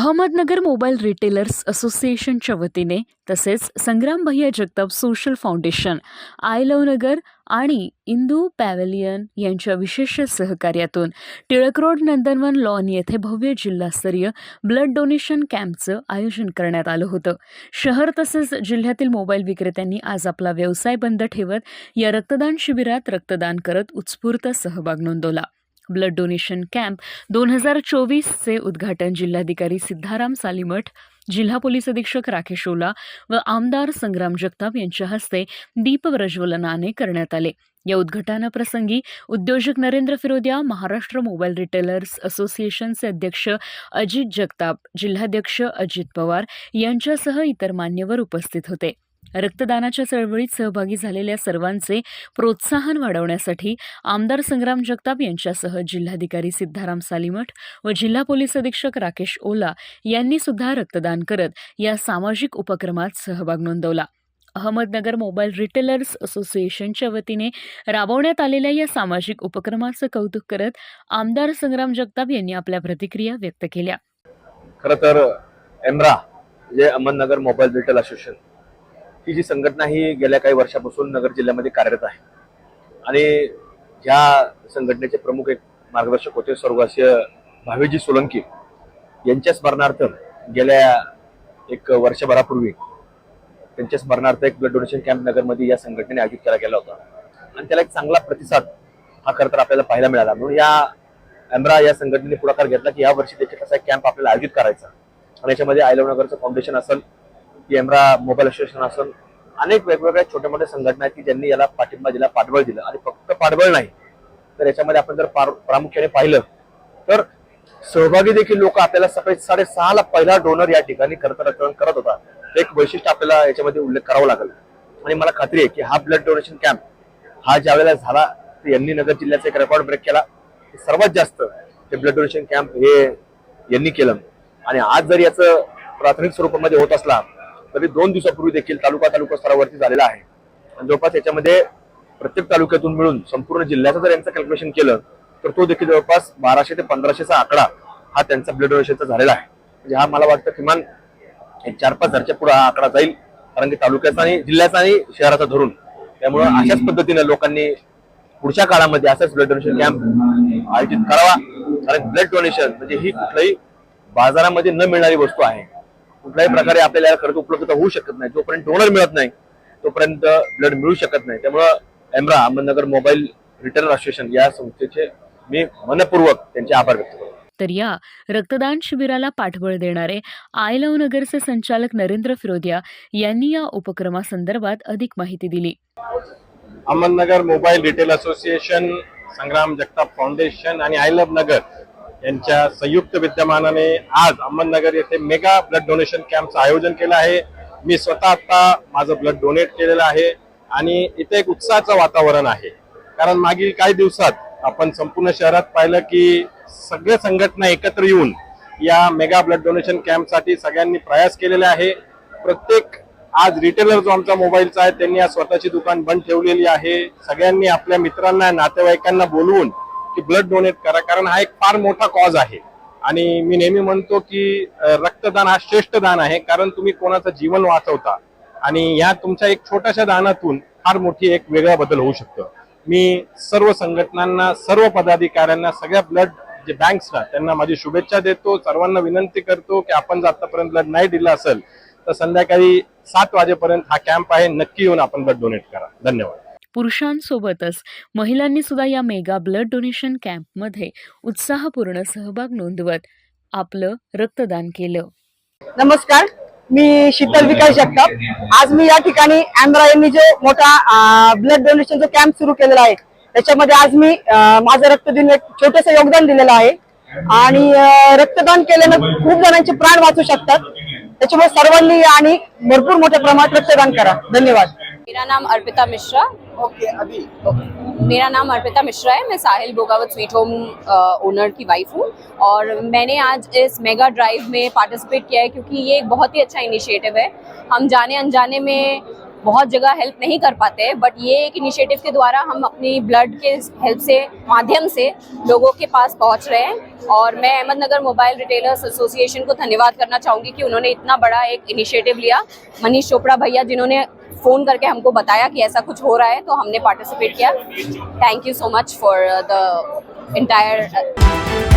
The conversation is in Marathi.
अहमदनगर मोबाईल रिटेलर्स असोसिएशनच्या वतीने तसेच Sangram Bhaiya Jagtap social foundation I love Nagar आणि इंदू पॅवेलियन यांच्या विशेष सहकार्यातून टिळक रोड नंदनवन लॉन येथे भव्य जिल्हास्तरीय ब्लड डोनेशन कॅम्पचं आयोजन करण्यात आलं होतं. शहर तसेच जिल्ह्यातील मोबाईल विक्रेत्यांनी आज आपला व्यवसाय बंद ठेवत या रक्तदान शिबिरात रक्तदान करत उत्स्फूर्त सहभाग नोंदवला. ब्लड डोनेशन कॅम्प दोन हजार चोवीसचे उद्घाटन जिल्हाधिकारी सिद्धाराम सालीमठ जिल्हा पोलीस अधीक्षक राकेश ओला व आमदार संग्राम जगताप यांच्या हस्ते दीप प्रज्वलनाने करण्यात आले. या उद्घाटनाप्रसंगी उद्योजक नरेंद्र फिरोदिया महाराष्ट्र मोबाईल रिटेलर्स असोसिएशनचे अध्यक्ष अजित जगताप जिल्हाध्यक्ष अजित पवार यांच्यासह इतर मान्यवर उपस्थित होते. रक्तदानाच्या चळवळीत सहभागी झालेल्या सर्वांचे प्रोत्साहन वाढवण्यासाठी आमदार संग्राम जगताप यांच्यासह जिल्हाधिकारी सिद्धाराम सालीमठ व जिल्हा पोलीस अधीक्षक राकेश ओला यांनी सुद्धा रक्तदान करत या सामाजिक उपक्रमात सहभाग नोंदवला. अहमदनगर मोबाईल रिटेलर्स असोसिएशनच्या वतीने राबवण्यात आलेल्या या सामाजिक उपक्रमाचं कौतुक करत आमदार संग्राम जगताप यांनी आपल्या प्रतिक्रिया व्यक्त केल्या. खर तर एमरा जे अहमदनगर मोबाईल रिटेल असोसिएशन ही जी संघटना ही गेल्या काही वर्षापासून नगर जिल्ह्यामध्ये कार्यरत आहे. आणि ह्या संघटनेचे प्रमुख एक मार्गदर्शक होते स्वर्गवासीय भावेजी सोलंकी. यांच्या स्मरणार्थ गेल्या एक वर्षभरापूर्वी त्यांच्या स्मरणार्थ एक ब्लड डोनेशन कॅम्प नगरमध्ये या संघटनेने आयोजित केला गेला होता. आणि त्याला एक चांगला प्रतिसाद हा खरं तर आपल्याला पाहायला मिळाला. म्हणून या एमरा या संघटनेने पुढाकार घेतला की या वर्षी त्याचे कसा कॅम्प आपल्याला आयोजित करायचा. आणि याच्यामध्ये आयलव नगरचं फाउंडेशन असेल कॅमेरा मोबाईल असोसिएशन असून अनेक वेगवेगळ्या छोट्या मोठ्या संघटना आहेत की ज्यांनी याला पाठिंबा दिला पाठबळ दिलं आणि फक्त पाठबळ नाही. तर याच्यामध्ये आपण जर प्रामुख्याने पाहिलं तर सहभागी देखील लोक आपल्याला सकाळी साडेसहाला पहिला डोनर या ठिकाणी खरं रक्तदान करत होता. एक वैशिष्ट्य आपल्याला याच्यामध्ये उल्लेख करावा लागेल. आणि मला खात्री आहे की हा ब्लड डोनेशन कॅम्प हा ज्या वेळेला झाला तर यांनी नगर जिल्ह्याचा एक रेकॉर्ड ब्रेक केला. सर्वात जास्त हे ब्लड डोनेशन कॅम्प हे यांनी केलं. आणि आज जर याचं प्राथमिक स्वरूपामध्ये होत असला तरी दोन दिवसापूर्वी देखील तालुका तालुका स्तरावरती झालेला आहे. आणि जवळपास याच्यामध्ये प्रत्येक तालुक्यातून मिळून संपूर्ण जिल्ह्याचं जर यांचं कॅल्क्युलेशन केलं तर तो देखील जवळपास बाराशे ते पंधराशेचा आकडा हा त्यांचा ब्लड डोनेशनचा झालेला आहे. म्हणजे हा मला वाटतं किमान चार पाच हजारच्या पुढे हा आकडा जाईल कारण की तालुक्याचा आणि जिल्ह्याचा आणि शहराचा धरून. त्यामुळे अशाच पद्धतीने लोकांनी पुढच्या काळामध्ये असाच ब्लड डोनेशन कॅम्प आयोजित करावा. कारण ब्लड डोनेशन म्हणजे ही कुठल्याही बाजारामध्ये न मिळणारी वस्तू आहे. कुठल्याही प्रकारे आपल्याला याला खर्च उपलब्धता होऊ शकत नाही. जोपर्यंत डोनर मिळत नाही तोपर्यंत ब्लड मिळू शकत नाही. त्यामुळं AMRA Ahmednagar mobile return association या संस्थेचे मी मनपूर्वक त्यांचे आभार व्यक्त करतो. तर या रक्तदान शिबिराला पाठबळ देणारे आय लव नगरचे संचालक नरेंद्र फिरोदिया यांनी या उपक्रमासंदर्भात अधिक माहिती दिली. Ahmednagar mobile retail association Sangram Jagtap foundation आणि आय लव्ह नगर यांच्या संयुक्त विद्यमानाने आज अहमदनगर येथे मेगा ब्लड डोनेशन कॅम्पचं आयोजन केलं आहे. मी स्वतः आता माझं ब्लड डोनेट केलेलं आहे आणि इथे एक उत्साहाचं वातावरण आहे. कारण मागील काही दिवसात आपण संपूर्ण शहरात पाहिलं की सगळे संघटना एकत्र येऊन या मेगा ब्लड डोनेशन कॅम्पसाठी सगळ्यांनी प्रयास केलेले आहे. प्रत्येक आज रिटेलर जो आमचा मोबाईलचा आहे त्यांनी आज स्वतःची दुकान बंद ठेवलेली आहे. सगळ्यांनी आपल्या मित्रांना नातेवाईकांना बोलवून की ब्लड डोनेट करा कारण हा एक फार मोठा कॉज आहे. आणि मी नेहमी म्हणतो की रक्तदान हा श्रेष्ठ दान आहे कारण तुम्ही कोणाचं जीवन वाचवता. आणि या तुमच्या एक छोट्याशा दानातून फार मोठी एक वेगळा बदल होऊ शकतो. मी सर्व संघटनांना सर्व पदाधिकाऱ्यांना सगळ्या ब्लड जे बँक्सला त्यांना माझी शुभेच्छा देतो सर्वांना विनंती करतो की आपण जर आतापर्यंत ब्लड नाही दिलं असेल तर संध्याकाळी सात वाजेपर्यंत हा कॅम्प आहे नक्की येऊन आपण ब्लड डोनेट करा. धन्यवाद. पुरुषांसोबतच. महिलांनी सुद्धा या मेगा ब्लड डोनेशन कॅम्पमध्ये उत्साहपूर्ण सहभाग नोंदवत आपलं रक्तदान केलं. नमस्कार मी शीतल विकास जगताप. आज मी या ठिकाणी अँड्रा यांनी जो मोठा ब्लड डोनेशनचा कॅम्प सुरू केलेला आहे त्याच्यामध्ये आज मी माझं रक्त देऊन एक छोटस योगदान दिलेलं आहे. आणि रक्तदान केल्यानं खूप जणांचे प्राण वाचू शकतात. त्याच्यामुळे सर्वांनी आणि भरपूर मोठ्या प्रमाणात रक्तदान करा. धन्यवाद. मेरा नाम अर्पिता मिश्रा। ओके अभी। ओके। मेरा नाम अर्पिता मिश्रा है मैं Sahil Bogawat sweet home owner की वाइफ हूँ और मैंने आज इस मेगा ड्राइव में पार्टिसिपेट किया है क्योंकि ये एक बहुत ही अच्छा इनिशिएटिव है। हम जाने अनजाने में बहुत जगह हेल्प नहीं कर पाते बट ये एक इनिशिएटिव के द्वारा हम अपनी ब्लड के हेल्प से, माध्यम से लोगों के पास पहुँच रहे हैं। और मैं अहमदनगर मोबाइल रिटेलर्स एसोसिएशन को धन्यवाद करना चाहूँगी कि उन्होंने इतना बड़ा एक इनिशिएटिव लिया। मनीष चोपड़ा भैया जिन्होंने फ़ोन करके हमको बताया कि ऐसा कुछ हो रहा है तो हमने participate KIA. Thank you so much for the entire